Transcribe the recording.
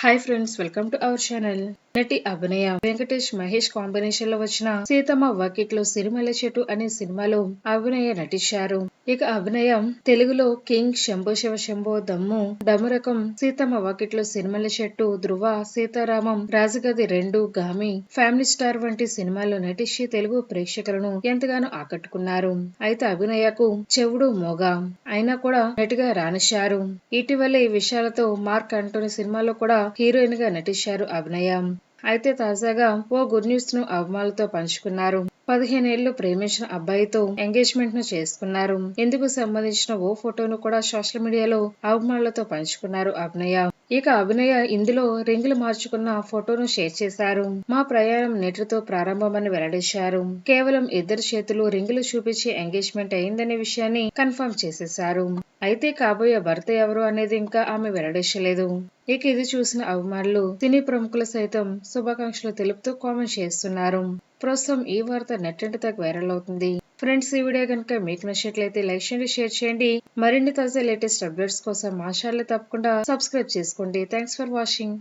Hi friends welcome to our channel నటి అభినయ వెంకటేష్ మహేష్ కాంబినేషన్లో వచ్చిన సీతమ్మ వాకిట్లో సిరిమల చెట్టు అనే సినిమాలో అభినయ నటించారు. ఇక అభినయం తెలుగులో కింగ్ శంభో శివ శంభో దమ్ము డమరకం సీతమ్మ వాకిట్లో సినిమాల చెట్టు ధృవ సీతారామం రాజగది రెండు గామి ఫ్యామిలీ స్టార్ వంటి సినిమాల్లో నటించి తెలుగు ప్రేక్షకులను ఎంతగానో ఆకట్టుకున్నారు. అయితే అభినయకు చెవుడు మోగ. అయినా కూడా నటిగా రానిశారు. ఇటీవల ఈ విషయాలతో మార్క్ అంటోని సినిమాలో కూడా హీరోయిన్గా నటించారు అభినయ. అయితే తాజాగా ఓ గుడ్ న్యూస్ను అభిమానులతో పంచుకున్నారు. పదిహేనేళ్ళు ప్రేమించిన అబ్బాయితో ఎంగేజ్మెంట్ను చేసుకున్నారు. ఇందుకు సంబంధించిన ఓ ఫోటోను కూడా సోషల్ మీడియాలో అభిమానులతో పంచుకున్నారు అభినయ. ఇక అభినయ ఇందులో రింగులు మార్చుకున్న ఫోటోను షేర్ చేశారు. మా ప్రయాణం నెటితో ప్రారంభమని వెల్లడించారు. కేవలం ఇద్దరు చేతులు రింగులు చూపించి ఎంగేజ్మెంట్ అయిందనే విషయాన్ని కన్ఫర్మ్ చేసేశారు. అయితే కాబోయే భర్త ఎవరు అనేది ఇంకా ఆమె వెల్లడించలేదు. ఇక ఇది చూసిన అభిమానులు సినీ ప్రముఖులు సైతం శుభాకాంక్షలు తెలుపుతూ కామెంట్ చేస్తున్నారు. ప్రస్తుతం ఈ వార్త నెట్టింటి తగ్గ వైరల్ అవుతుంది. ఫ్రెండ్స్ ఈ వీడియో కనుక మీకు నచ్చినట్లయితే లైక్ చేయండి షేర్ చేయండి. మరిన్ని తాజా లేటెస్ట్ అప్డేట్స్ కోసం మా ఛానల్ తప్పకుండా సబ్స్క్రైబ్ చేసుకోండి. Thanks for watching.